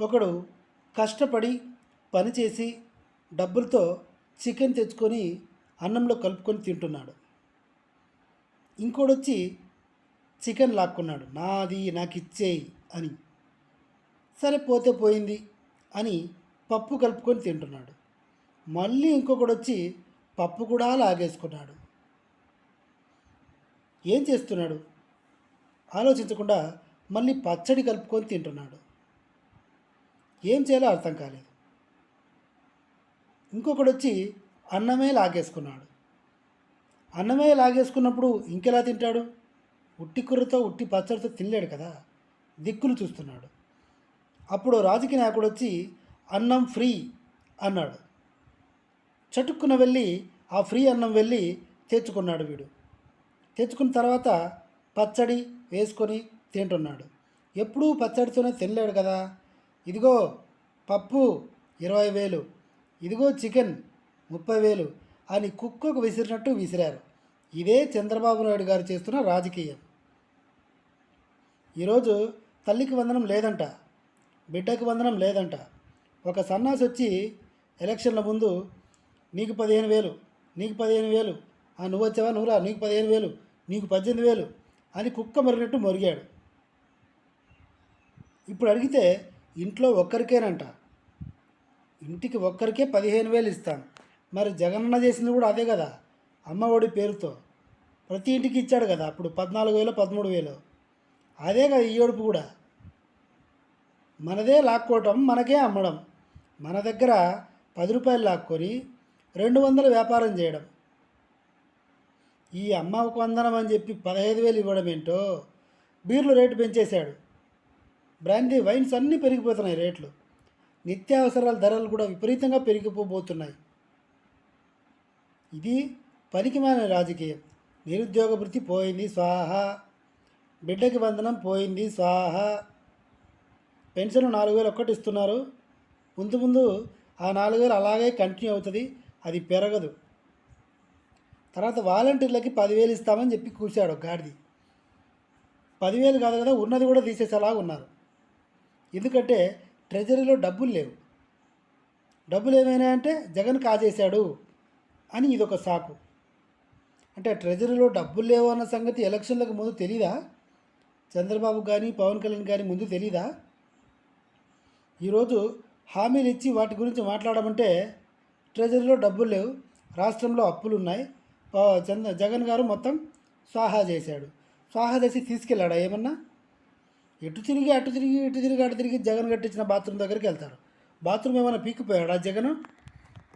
ఒకడు కష్టపడి పనిచేసి డబ్బులతో చికెన్ తెచ్చుకొని అన్నంలో కలుపుకొని తింటున్నాడు. ఇంకోడొచ్చి చికెన్ లాక్కున్నాడు. నాది నాకు ఇచ్చేయి అని. సరే పోతే పోయింది అని పప్పు కలుపుకొని తింటున్నాడు. మళ్ళీ ఇంకొకడు వచ్చి పప్పు కూడా లాగేసుకున్నాడు. ఏం చేస్తున్నాడు? ఆలోచించకుండా మళ్ళీ పచ్చడి కలుపుకొని తింటున్నాడు. ఏం చేయాలో అర్థం కాలేదు. ఇంకొకడు వచ్చి అన్నమే లాగేసుకున్నాడు. అన్నమే లాగేసుకున్నప్పుడు ఇంకెలా తింటాడు? ఉట్టి కూరతో ఉట్టి పచ్చడితో తినలేడు కదా? దిక్కులు చూస్తున్నాడు. అప్పుడు రాజకీయ నాయకుడు వచ్చి అన్నం ఫ్రీ అన్నాడు. చటుక్కున వెళ్ళి ఆ ఫ్రీ అన్నం వెళ్ళి తెచ్చుకున్నాడు వీడు. తెచ్చుకున్న తర్వాత పచ్చడి వేసుకొని తింటున్నాడు. ఎప్పుడూ పచ్చడితోనే తినలేడు కదా? ఇదిగో పప్పు ఇరవై వేలు ఇదిగో చికెన్ ముప్పై వేలు అని కుక్కకు విసిరినట్టు విసిరారు. ఇదే చంద్రబాబు నాయుడు గారు చేస్తున్న రాజకీయం. ఈరోజు తల్లికి వందనం లేదంట బిడ్డకి వందనం లేదంట. ఒక సన్నాసి వచ్చి ఎలక్షన్ల ముందు నీకు పదిహేను వేలు నీకు పదిహేను వేలు ఆ నువ్వు వచ్చావా? నువ్వురా నీకు పదిహేను వేలు నీకు పద్దెనిమిది వేలు అని కుక్క మరిగినట్టు మొరిగాడు. ఇప్పుడు అడిగితే ఇంట్లో ఒక్కరికేనంట. ఇంటికి ఒక్కరికే పదిహేను వేలు ఇస్తాం మరి జగనన్న చేసింది కూడా అదే కదా అమ్మఒడి పేరుతో. ప్రతి ఇంటికి ఇచ్చాడు కదా అప్పుడు పద్నాలుగు వేలు పదమూడు వేలు. అదే కదా ఈ ఏడుపు కూడా. మనదే లాక్కోవటం మనకే అమ్మడం. మన దగ్గర పది రూపాయలు లాక్కొని రెండు వందలు వ్యాపారం చేయడం. ఈ అమ్మకు వందనం అని చెప్పి పదహైదు వేలు ఇవ్వడం ఏంటో బీర్లు రేటు పెంచేశాడు. బ్రాందీ వైన్స్ అన్నీ పెరిగిపోతున్నాయి రేట్లు. నిత్యావసరాల ధరలు కూడా విపరీతంగా పెరిగిపోబోతున్నాయి. ఇది పనికిమాలిన రాజకీయం. నిరుద్యోగ వృత్తి పోయింది స్వాహ. బిడ్డకి బంధనం పోయింది స్వాహ. పెన్షన్ నాలుగు వేలు ఒక్కటి ఇస్తున్నారు. ముందు ముందు ఆ నాలుగు వేలు అలాగే కంటిన్యూ అవుతుంది అది పెరగదు. తర్వాత వాలంటీర్లకి పదివేలు ఇస్తామని చెప్పి కూర్చాడు గాడిది. పదివేలు కాదు కదా ఉన్నది కూడా తీసేసేలాగా ఉన్నారు. ఎందుకంటే ట్రెజరీలో డబ్బులు లేవు. డబ్బులు ఏమైనా అంటే జగన్ కాజేశాడు అని ఇదొక సాకు. అంటే ట్రెజరీలో డబ్బులు లేవు అన్న సంగతి ఎలక్షన్లకు ముందు తెలీదా? చంద్రబాబు కానీ పవన్ కళ్యాణ్ కానీ ముందు తెలీదా? ఈరోజు హామీలు ఇచ్చి వాటి గురించి మాట్లాడమంటే ట్రెజరీలో డబ్బులు లేవు. రాష్ట్రంలో అప్పులు ఉన్నాయి. చంద్ర జగన్ గారు మొత్తం స్వాహా చేశాడు. స్వాహా చేసి తీసుకెళ్ళాడా ఏమన్నా? ఎటు తిరిగి అటు తిరిగి ఇటు తిరిగి అటు తిరిగి జగన్ కట్టించిన బాత్రూమ్ దగ్గరికి వెళ్తారు. బాత్రూమ్ ఏమైనా పీకిపోయాడా జగన్?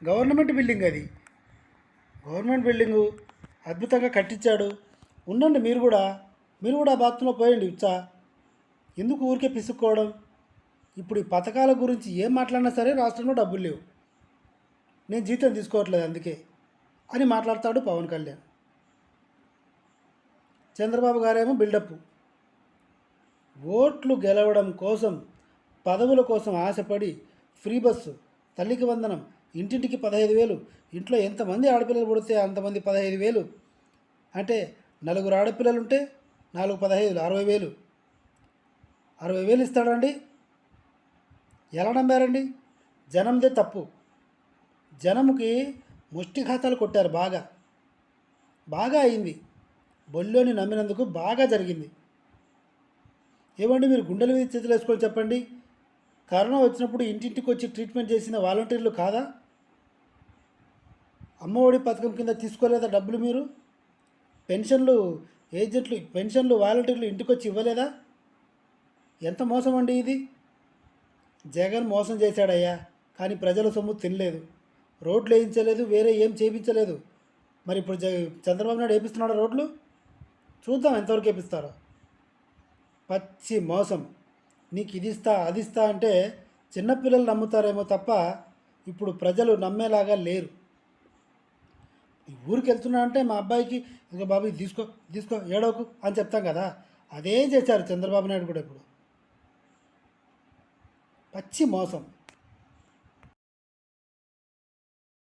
గవర్నమెంట్ బిల్డింగ్ అది. గవర్నమెంట్ బిల్డింగు అద్భుతంగా కట్టించాడు. ఉండండి మీరు కూడా మీరు కూడా బాత్రూంలో పోయండి ఇచ్చా ఎందుకు ఊరికే పిసుక్కోవడం? ఇప్పుడు ఈ పథకాల గురించి ఏం మాట్లాడినా సరే రాష్ట్రంలో డబ్బులు లేవు. నేను జీతం తీసుకోవట్లేదు అందుకే అని మాట్లాడతాడు పవన్ కళ్యాణ్. చంద్రబాబు గారేమో బిల్డప్ ఓట్లు గెలవడం కోసం పదవుల కోసం ఆశపడి ఫ్రీ బస్సు తల్లికి వందనం ఇంటింటికి పదహైదు వేలు ఇంట్లో ఎంతమంది ఆడపిల్లలు పుడితే అంతమంది పదహైదు వేలు? అంటే నలుగురు ఆడపిల్లలు ఉంటే నాలుగు పదహైదు అరవై వేలు. అరవై వేలు ఇస్తాడండి? ఎలా నమ్మారండి? జనందే తప్పు. జనముకి ముష్టి ఖాతాలు కొట్టారు బాగా. బాగా అయింది. బొల్లోని నమ్మినందుకు బాగా జరిగింది. ఏమండి మీరు గుండెల మీద చేతులు వేసుకొని చెప్పండి? కరోనా వచ్చినప్పుడు ఇంటింటికి వచ్చి ట్రీట్మెంట్ చేసిన వాలంటీర్లు కాదా? అమ్మఒడి పథకం కింద తీసుకోలేదా డబ్బులు మీరు? పెన్షన్లు ఏజెంట్లు పెన్షన్లు వాలంటీర్లు ఇంటికి వచ్చి ఇవ్వలేదా? ఎంత మోసం అండి ఇది? జగన్ మోసం చేశాడయ్యా కానీ ప్రజల సొమ్ము తినలేదు. రోడ్లు వేయించలేదు వేరే ఏం చేయించలేదు. మరి ఇప్పుడు జ చంద్రబాబు నాయుడు వేపిస్తున్నాడు రోడ్లు? చూద్దాం ఎంతవరకు వేపిస్తారో. పచ్చి మోసం. నీకు ఇది ఇస్తా అది ఇస్తా అంటే చిన్నపిల్లలు నమ్ముతారేమో తప్ప ఇప్పుడు ప్రజలు నమ్మేలాగా లేరు. ఊరికి వెళ్తున్నా అంటే మా అబ్బాయికి ఇంకా బాబు ఇది తీసుకో తీసుకో ఏడోకు అని చెప్తాం కదా. అదే చేశారు చంద్రబాబు నాయుడు కూడా ఇప్పుడు. పచ్చి మోసం.